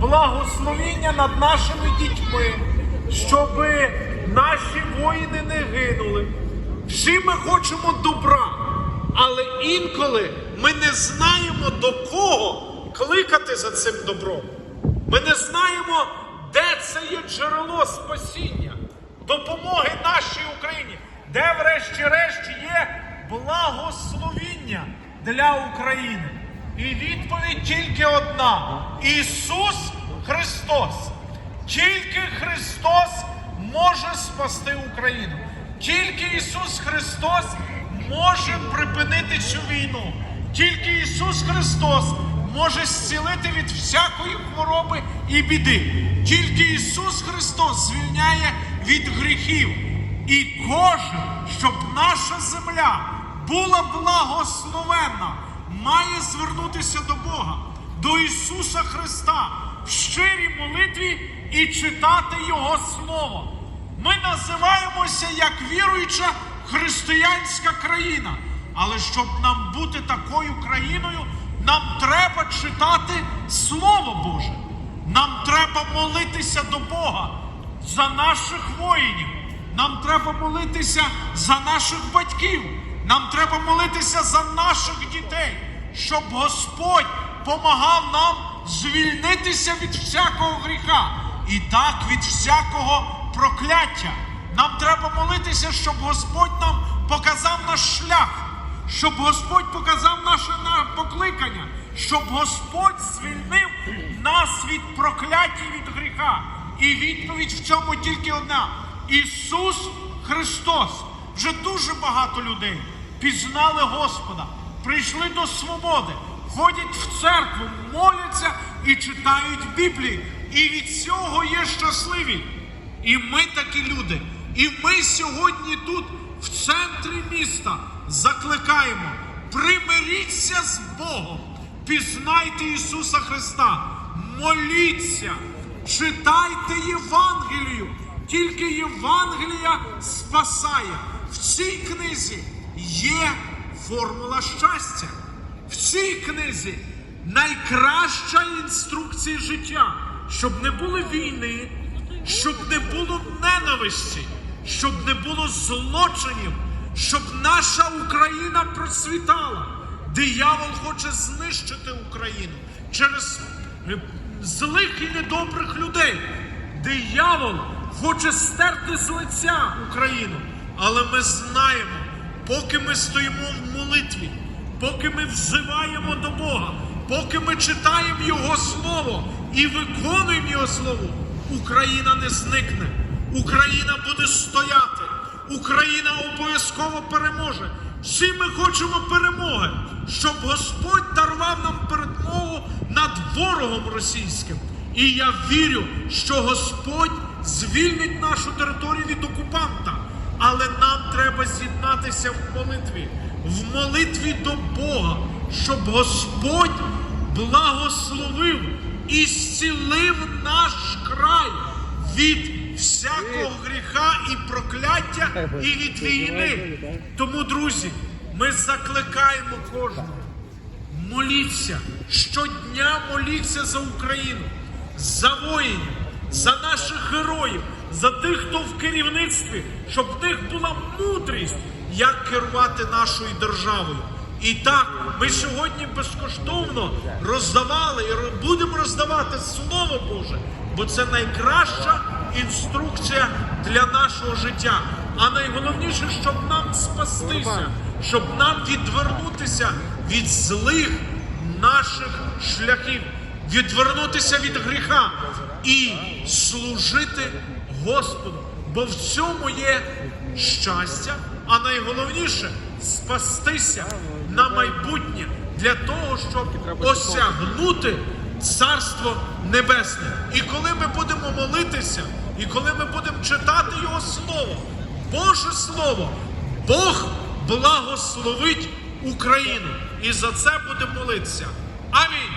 благословіння над нашими дітьми, щоб наші воїни не гинули. Всі ми хочемо добра, але інколи ми не знаємо до кого кликати за цим добром. Ми не знаємо, де це є джерело спасіння, допомоги нашій Україні, де, врешті-решт, є благословіння для України. І відповідь тільки одна: Ісус Христос. Тільки Христос може спасти Україну. Тільки Ісус Христос може припинити цю війну. Тільки Ісус Христос може зцілити від всякої хвороби і біди. Тільки Ісус Христос звільняє від гріхів. І кожен, щоб наша земля була благословенна, має звернутися до Бога, до Ісуса Христа в щирій молитві і читати Його Слово. Ми називаємося як віруюча християнська країна. Але щоб нам бути такою країною, нам треба читати Слово Боже. Нам треба молитися до Бога за наших воїнів. Нам треба молитися за наших батьків. Нам треба молитися за наших дітей, щоб Господь помагав нам звільнитися від всякого гріха і так від всякого прокляття. Нам треба молитися, щоб Господь нам показав наш шлях, щоб Господь показав наше покликання, щоб Господь звільнив нас від прокляття від гріха. І відповідь в цьому тільки одна: Ісус Христос. Вже дуже багато людей пізнали Господа, прийшли до свободи, ходять в церкву, моляться і читають Біблію. І від цього є щасливі. І ми такі люди. І ми сьогодні тут, в центрі міста, закликаємо: примиріться з Богом, пізнайте Ісуса Христа, моліться, читайте Євангелію. Тільки Євангелія спасає. В цій книзі є формула щастя. В цій книзі найкраща інструкція життя, щоб не було війни, щоб не було ненависті, щоб не було злочинів, щоб наша Україна процвітала. Диявол хоче знищити Україну через злих і недобрих людей. Диявол хоче стерти з лиця Україну. Але ми знаємо, поки ми стоїмо в молитві, поки ми взиваємо до Бога, поки ми читаємо Його Слово і виконуємо Його Слово, Україна не зникне. Україна буде стояти. Україна обов'язково переможе. Всі ми хочемо перемоги, щоб Господь дарував нам перемогу над ворогом російським. І я вірю, що Господь звільнить нашу територію від окупанта. Але нам треба з'єднатися в молитві, в молитві до Бога, щоб Господь благословив і зцілив наш край від всякого гріха і прокляття, і від війни. Тому, друзі, ми закликаємо кожного. Моліться щодня моліться за Україну, за воїнів, за наших героїв, за тих, хто в керівництві, щоб в них була мудрість, як керувати нашою державою. І так, ми сьогодні безкоштовно роздавали і будемо роздавати Слово Боже, бо це найкраща інструкція для нашого життя. А найголовніше, щоб нам спастися, щоб нам відвернутися від злих наших шляхів, відвернутися від гріха і служити Господу. Бо в цьому є щастя, а найголовніше спастися на майбутнє для того, щоб осягнути Царство Небесне. І коли ми будемо молитися, і коли ми будемо читати Його Слово, Боже Слово, Бог благословить Україну. І за це будемо молитися. Амінь.